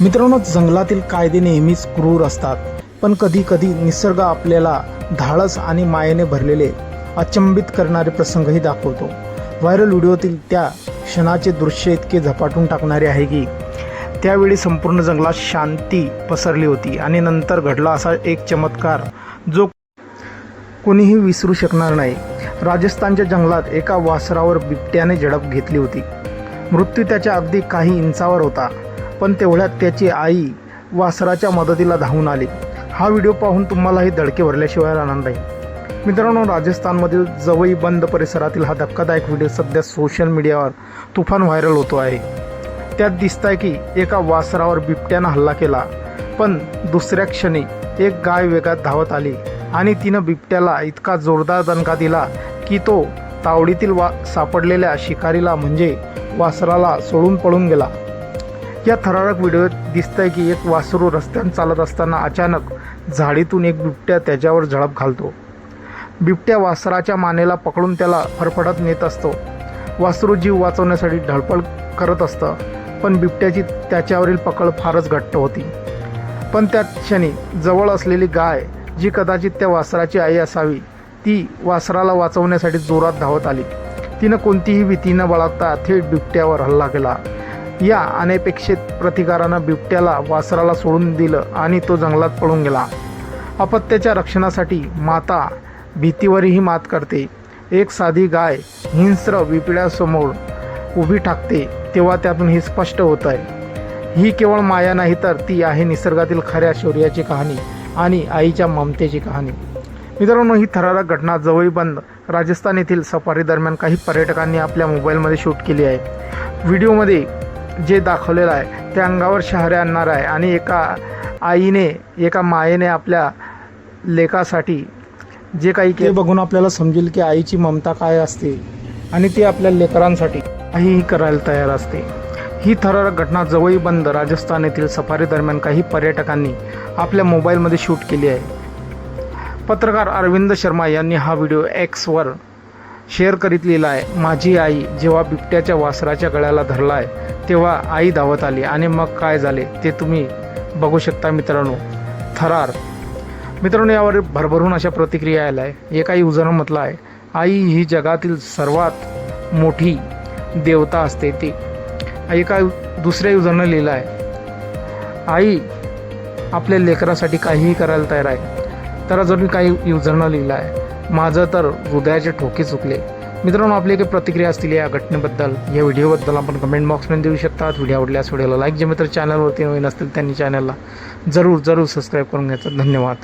मित्रांनो जंगलातील कायदे नेहमीच क्रूर असतात. पण कधी कधी निसर्ग आपल्याला धाडस आणि मायेने भरलेले अचंबित करणारे प्रसंगही दाखवतो. व्हायरल व्हिडिओतील त्या क्षणाचे दृश्य इतके झपाटून टाकणारे आहे की त्यावेळी संपूर्ण जंगलात शांती पसरली होती आणि नंतर घडला असा एक चमत्कार जो कोणीही विसरू शकणार नाही. राजस्थानच्या जंगलात एका वासरावर बिबट्याने झडप घेतली होती. मृत्यू त्याच्या अगदी काही इंचावर होता. पण तेवढ्यात त्याची आई वासराच्या मदतीला धावून आली. हा व्हिडिओ पाहून तुम्हालाही धडके भरल्याशिवाय राहणार नाही. मित्रांनो राजस्थानमधील जवई बंद परिसरातील हा धक्कादायक व्हिडिओ सध्या सोशल मीडियावर तुफान व्हायरल होतो आहे. त्यात दिसतंय की एका वासरावर बिबट्यानं हल्ला केला पण दुसऱ्या क्षणी एक गाय वेगात धावत आली आणि तिनं बिबट्याला इतका जोरदार दणका दिला की तो तावडीतील वा सापडलेल्या शिकारीला म्हणजे वासराला सोडून पळून गेला. या थरारक व्हिडिओत दिसतंय की एक वासरू रस्त्यानं चालत असताना अचानक झाडीतून एक बिबट्या त्याच्यावर झडप घालतो. बिबट्या वासराच्या मानेला पकडून त्याला फरफडत नेत असतो. वासरू जीव वाचवण्यासाठी ढळपळ करत असतं पण बिबट्याची त्याच्यावरील पकड फारच घट्ट होती. पण त्या क्षणी जवळ असलेली गाय जी कदाचित त्या वासराची आई असावी ती वासराला वाचवण्यासाठी जोरात धावत आली. तिनं कोणतीही भीती न बाळगता थेट बिबट्यावर हल्ला केला. या अनपेक्षित प्रतिकारानं बिबट्याला वासराला सोडून दिलं आणि तो जंगलात पळून गेला. अपत्याच्या रक्षणासाठी माता भीतीवरही मात करते. एक साधी गाय हिंस्र बिपड्यासमोर उभी टाकते तेव्हा त्यातून हे स्पष्ट होत आहे ही केवळ माया नाही तर ती आहे निसर्गातील खऱ्या शौर्याची कहाणी आणि आईच्या ममतेची कहाणी. मित्रांनो ही थरारक घटना जवळीबंद राजस्थान येथील सफारी दरम्यान काही पर्यटकांनी आपल्या मोबाईलमध्ये शूट केली आहे. व्हिडिओमध्ये जे दाखवलेलं आहे त्या अंगावर शहारे आणणार आहे आणि एका आईने एका मायेने आपल्या लेकासाठी जे काही ते बघून आपल्याला समजेल की आईची ममता काय असते आणि ती आपल्या लेकरांसाठी. काहीही करायला तयार असते. ही थरारक घटना जवळ बंद राजस्थान येथील सफारी दरम्यान काही पर्यटकांनी आपल्या मोबाईलमध्ये शूट केली आहे. पत्रकार अरविंद शर्मा यांनी हा व्हिडिओ एक्सवर शेअर करीत लिहिला आहे माझी आई जेव्हा बिबट्याच्या वासराच्या गळ्याला धरला आहे तेव्हा आई धावत आली आणि मग काय झाले ते तुम्ही बघू शकता मित्रांनो. थरार. मित्रांनो यावर भरभरून अशा प्रतिक्रिया आल्या आहे एका युजरनं म्हटलं आहे. आई ही जगातील सर्वात मोठी देवता असते ती. एका दुसऱ्या युजरनं लिहिलं आहे आई आपल्या लेकरासाठी काहीही करायला तयार आहे. तर अजून काही युजरनं लिहिलं आहे माझं तर हृदयाचे ठोके चुकले. मित्रांनो आपली काही प्रतिक्रिया असतील या घटनेबद्दल या व्हिडिओबद्दल आपण कमेंट बॉक्समध्ये देऊ शकतात व्हिडिओ आवडल्यास व्हिडिओला लाईक जे मित्र चॅनलवरती नवीन असतील त्यांनी चॅनलला जरूर जरूर सबस्क्राईब करून घ्यायचं. धन्यवाद.